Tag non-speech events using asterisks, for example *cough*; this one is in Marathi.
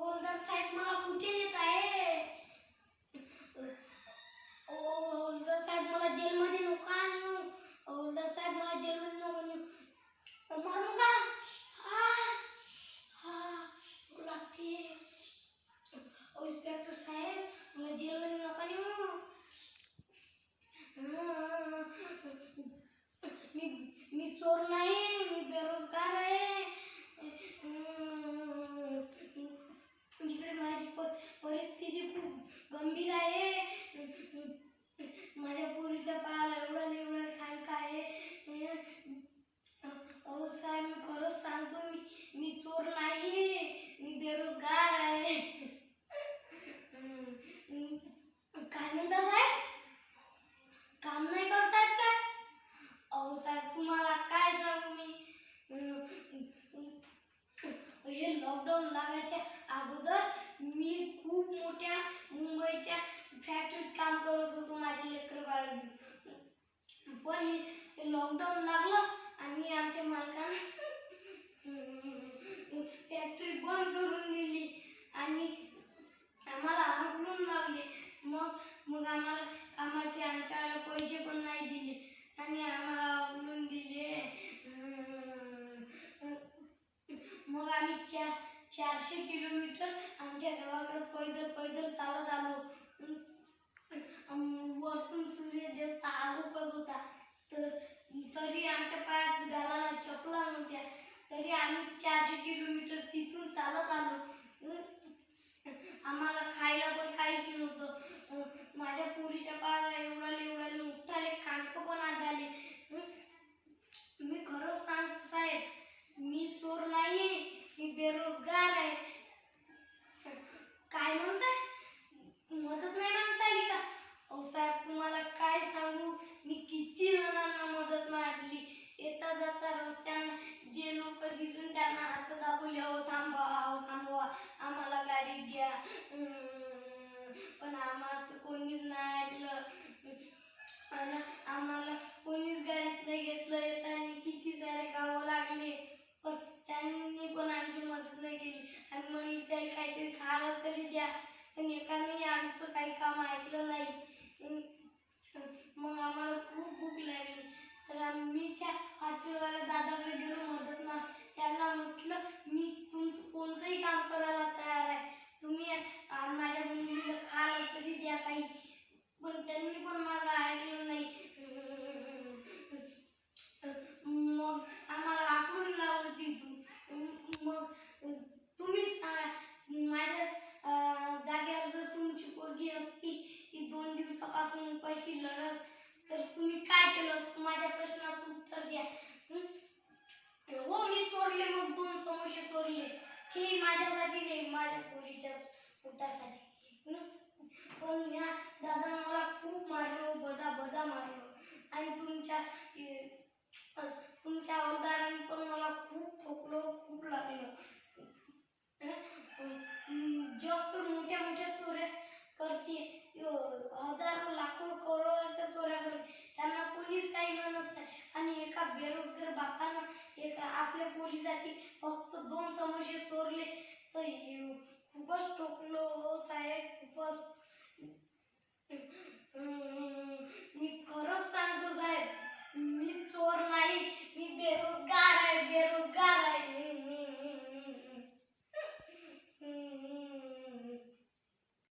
होलदार साहेब मला कुठे येत आहे लॉकडाऊन लागायच्या अगोदर मी खूप मोठ्या मुंबईच्या फॅक्टरीत काम करत होतो माझे लेकर बाळगून पण लॉकडाऊन लागलं आणि आमच्या मालकानं *laughs* फॅक्टरी बंद करून दिली आणि आम्हाला हकलून लागले. मग मग आम्हाला कामाचे आमच्या पैसे पण चारशे किलोमीटर आमच्या गावाकडे पैदल पैदल चालत आलो. वरतून सूर्य देवता आरोपच होता. तर तरी आमच्या पायात घालायला चपला नव्हत्या. तरी आम्ही चारशे किलोमीटर तिथून चालत Bana, ama ही माझ्यासाठी नाही माझ्या पुरीच्या पोटासाठी. पोरीसाठी फक्त दोन समोसे चोरले. तर खूपच टोकलो हो साहेब खूपच